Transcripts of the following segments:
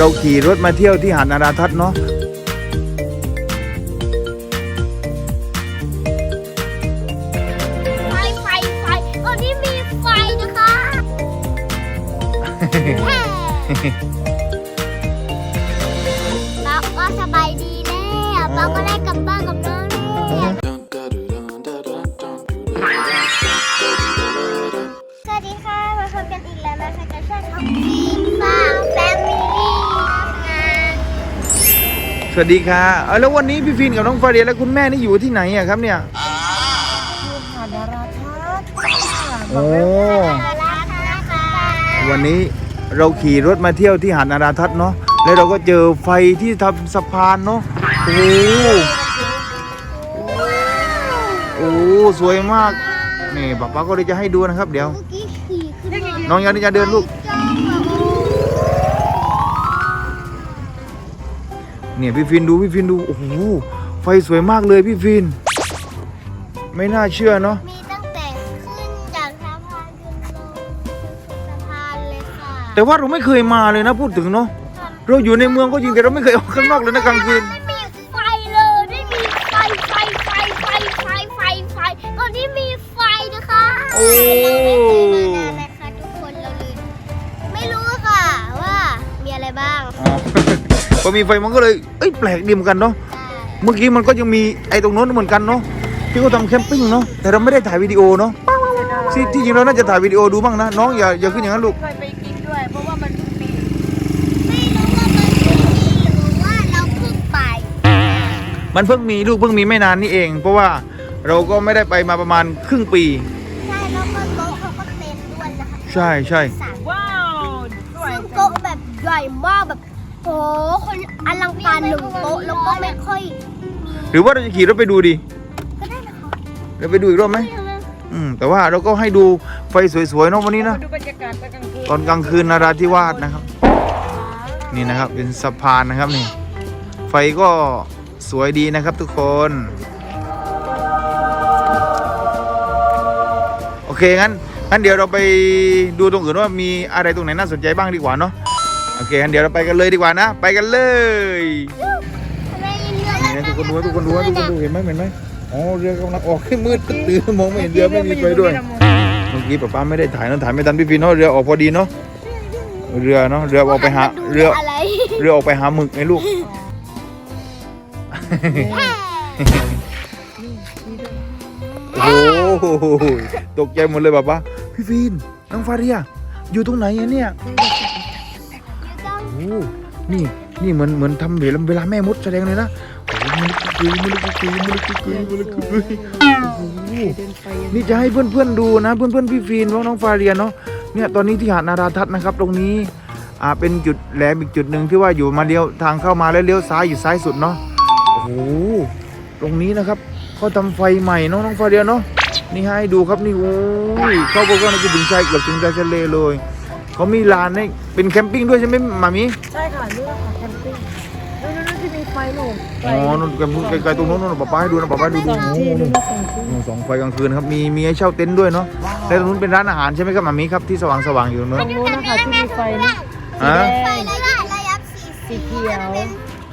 เราขี่รถมาเที่ยวที่หาดนาราทัศน์เนาะไฟไฟไฟตอนนี้มีไฟนะคะ วัสดีค่ะเอ้าแล้ววันนี้พี่ฟินกับน้องฟาเรียและคุณแม่นี่อยู่ที่ไหนอะครับเนี่ยหาดาราทัศน์โอ้ร้านนะคะวันนี้เราขี่รถมาเที่ยวที่หาดนาราทัศน์เนาะแล้วเราก็เจอไฟที่ทำสะพานเนาะโอ้โหโอ้โหสวยมากนี่ป๊าป๊าก็เลยจะให้ดูนะครับ เดี๋ยวเมื่อกี้ขี่ขึ้นมาน้องยานิจะเดินลูก เนี่ยพี่ฟินดูพี่ฟินดูโอ้โหไฟสวยมากเลยพี่ฟิน ไม่น่าเชื่อเนาะมีตั้งแต่ขึ้นจากสะพานจนลงสะพานเลยค่ะแต่ว่าเราไม่เคยมาเลยนะพูดถึงเนาะเราอยู่ในเมืองก็จริงแต่เราไม่เคยออกข้างนอกเลยนะกลางคืน ไม่มีไฟเลยไม่มีไฟไฟไฟไฟไฟไฟไฟตอนนี้มีไฟนะคะโอ้ เราไม่เคยมานานนะคะทุกคนเราเลยไม่รู้ค่ะว่ามีอะไรบ้าง อ๋อ พอมีไฟมันก็เลยเอ้ยแปลกดีเหมือนกันเนาะเมื่อกี้มันก็ยังมีไอ้ตรงโน้นเหมือนกันเนาะที่เขาทำแคมปิ้งเนาะแต่เราไม่ได้ถ่ายวิดีโอเนาะที่ที่จริงเราน่าจะถ่ายวิดีโอดูบ้างนะน้องอย่าอย่าขึ้นอย่างนั้นลูกเคยไปกินด้วยเพราะว่ามันมีไม่รู้ว่ามันเป็นที่หรือว่าเราเพิ่งไปมันเพิ่งมีลูกเพิ่งมีไม่นานนี่เอง เพราะว่าเราก็ไม่ได้ไปมาประมาณครึ่งปีใช่แล้วก็โต๊ะเขาก็เต็มด้วยนะคะใช่ใช่สามว้าวสวยซึ่งโต๊ะแบบใหญ่มากแบบโหคนอลังการหนึ่งโต๊ะแล้วก็ไม่ค่อยหรือว่าเราจะขี่รถไปดูดีก็ได้นะคะเราไปดูอีกรอบไหมอืมแต่ว่าเราก็ให้ดูไฟสวยๆเนาะวันนี้นะมาดูบรรยากาศตอนกลางคืนตอนกลางคืนนราธิวาสนะครับ นี่นะครับเป็นสะพานนะครับนี่ ไฟก็สวยดีนะครับทุกคน โอเคงั้นงั้นเดี๋ยวเราไปดูตรงอื่นว่ามีอะไรตรงไหนน่าสนใจบ้างดีกว่าเนาะ โอเคงั้นเดี๋ยวเราไปกันเลยดีกว่านะ ไปกันเลยทำไมเรือนี่นะทุกคนดูนะทุกคนดูนะทุกคนดูเห็นไหมเห็นไหมอ๋อเรือกำลังออกให้มืดตื้อมองไม่เห็นเรือไม่มีไฟด้วยเมื่อกี้ป้าป้าไม่ได้ถ่ายนะถ่ายไม่ทันพี่ฟินเนาะเรือออกพอดีเนาะเรือเนาะเรือออกไปหาเรืออะไรเรือออกไปหาหมึกไงลูกโอ้โหตกใจหมดเลยป้าป้าพี่ฟินน้องฟาเรียอยู่ตรงไหนอะเนี่ยโอ้ นี่นี่เหมือนเหมือนทำเวลาเวลาแม่มดแสดงเลยนะโอ้โหมันกุยมันกุยมันกุยมันกุยโอ้โหเดินไฟนี่จะให้เพื่อนๆดูนะ เพื่อนๆพี่ฟีนน้องน้องฟาเรียนเนาะเนี่ยตอนนี้ที่หาดนาราทัศน์นะครับ ตรงนี้อ่าเป็นจุดแหลมอีกจุดหนึ่งที่ว่าอยู่มาเลี้ยวทางเข้ามาแล้วเลี้ยวซ้ายอยู่ซ้ายสุดเนาะโอ้โหตรงนี้นะครับเขาทำไฟใหม่เนาะน้องฟาเรียนเนาะนี่ให้ดูครับนี่โอ้ยเข้าไปก็น่าจะถึงชายเกือบถึงชายทะเลเลย เขามีลานให้เป็นแคมปิ้งด้วยใช่ไหมมามีใช่ค่ะนี่แหละค่ะแคมปิ้งนู่นนู่นที่มีไฟหนุ่มไฟอ๋อนู่นไกลๆตรงนู้นนู่นป๊าป้าให้ดูนะป๊าป้าดูสดูองโอ้ที่โหนู่นสองที่โอ้สองไฟกลางคืนครับมีมีให้เช่าเต็นท์ด้วยเนาะแล้วตรงนู้นเป็นร้านอาหารใช่ไหมครับมามีครับที่สว่างสว่างๆอยู่ตรงนู้นตรงนู้นนะคะที่มีไฟนี่ฮะไฟระยะระยะสีสีเขียว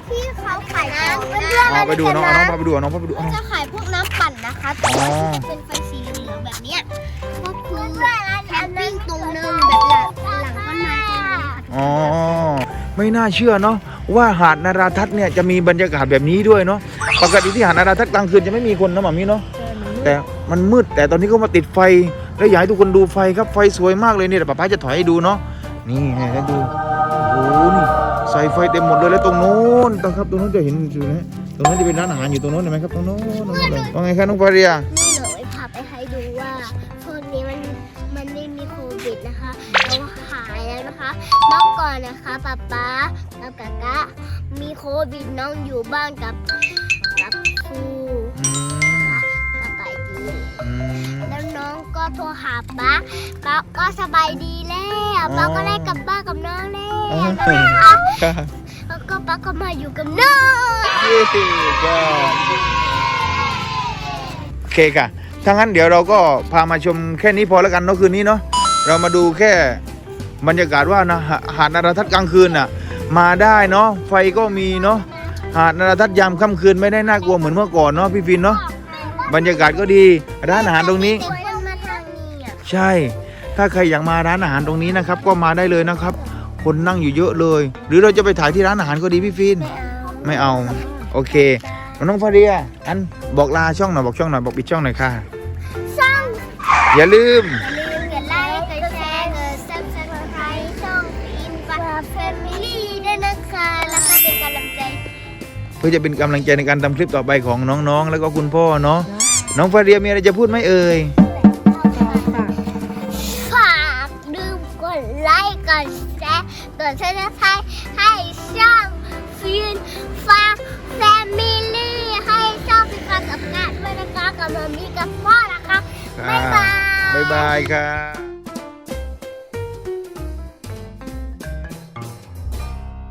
ที่เขาขายน้ำเพื่อนอ๋อไปดูน้องเอาน้องพาไปดูเอาน้องพาไปดูเขาเอาจะขายพวกน้ำปั่นนะคะแต่ว่าที่จะเป็นไฟสีเหลืองๆแบบเนี้ยก็คือแคมปิ้งตรงนึงแบบ ไม่น่าเชื่อเนาะว่าหาดนาราทัศน์เนี่ยจะมีบรรยากาศแบบนี้ด้วยเนาะปกติที่หาดนาราทัศน์กลางคืนจะไม่มีคนนะหมามีเนาะใช่มันมืดแต่มันมืดแต่ตอนนี้เขามาติดไฟแล้วอยากให้ทุกคนดูไฟครับไฟสวยมากเลยเนี่ยแต่ป๊าป๊าจะถอยให้ดูเนาะนี่ให้ให้ดูโอ้โหนี่ใส่ไฟเต็มหมดเลยแล้วตรงโน้นนะครับตรงโน้นจะเห็นอยู่นะตรงนั้นจะเป็นร้านอาหารอยู่ตรงโน้นเห็นไหมครับตรงโน้นตรงโน้นเลยว่าไงครับน้องฟาเรียนี่หนูไปพาไปให้ดูว่าช่วงนี้มันมันไม่มีโควิดนะคะ นะคะเมื่อก่อนนะคะป๊าป๊ากับกากะมีโควิดน้องอยู่บ้านกับกับครูอืมสบายดีอืมแล้วน้องก็โทรหาป๊าป๊าก็สบายดีแล้วป๊าก็ได้กลับบ้านกับน้องแล้วอ๋อนะคะแล้วก็ป๊าก็มาอยู่กับน้องเย้ก็โอเคค่ะถ้างั้นเดี๋ยวเราก็พามาชมแค่นี้พอแล้วกันเนาะคืนนี้เนาะเรามาดูแค่ บรรยากาศว่านะหาหาดนาราทัศน์กลางคืนน่ะ มาได้เนาะไฟก็มีเนาะหาดนาราทัศน์ยามค่ำคืนไม่ได้น่ากลัวเหมือนเมื่อก่อนเนาะพี่ฟินเนาะบรรยากาศก็ดีร้านอาหารตรงนี้คนมาทางนี้อะใช่ ถ้าใครอยากมาร้านอาหารตรงนี้นะครับ ก็มาได้เลยนะครับ คนนั่งอยู่เยอะเลย หรือเราจะไปถ่ายที่ร้านอาหารก็ดีพี่ฟินไม่เอาโอเคน้องฟาเรียอันบอกลาช่องหน่อยบอกช่องหน่อยบอกปิดช่องหน่อยค่ะช่องอย่าลืม แฟมิลี่ด้วยนะคะแล้วก็เป็นกำลังใจ เพื่อจะเป็นกำลังใจในการทำคลิปต่อไปของน้องๆ แล้วก็คุณพ่อเนาะน้องฟาเรียมีอะไรจะพูดไหมเอ่ยฝากดื่มกดไลค์กดแชร์กดซับสไครต์ให้ช่องฟินฟ้าแฟมิลี่ให้ช่องฟินฟ้ากับงานด้วยนะคะกับมามีกับพ่อนะคะบ๊ายบายบ๊ายบายครับ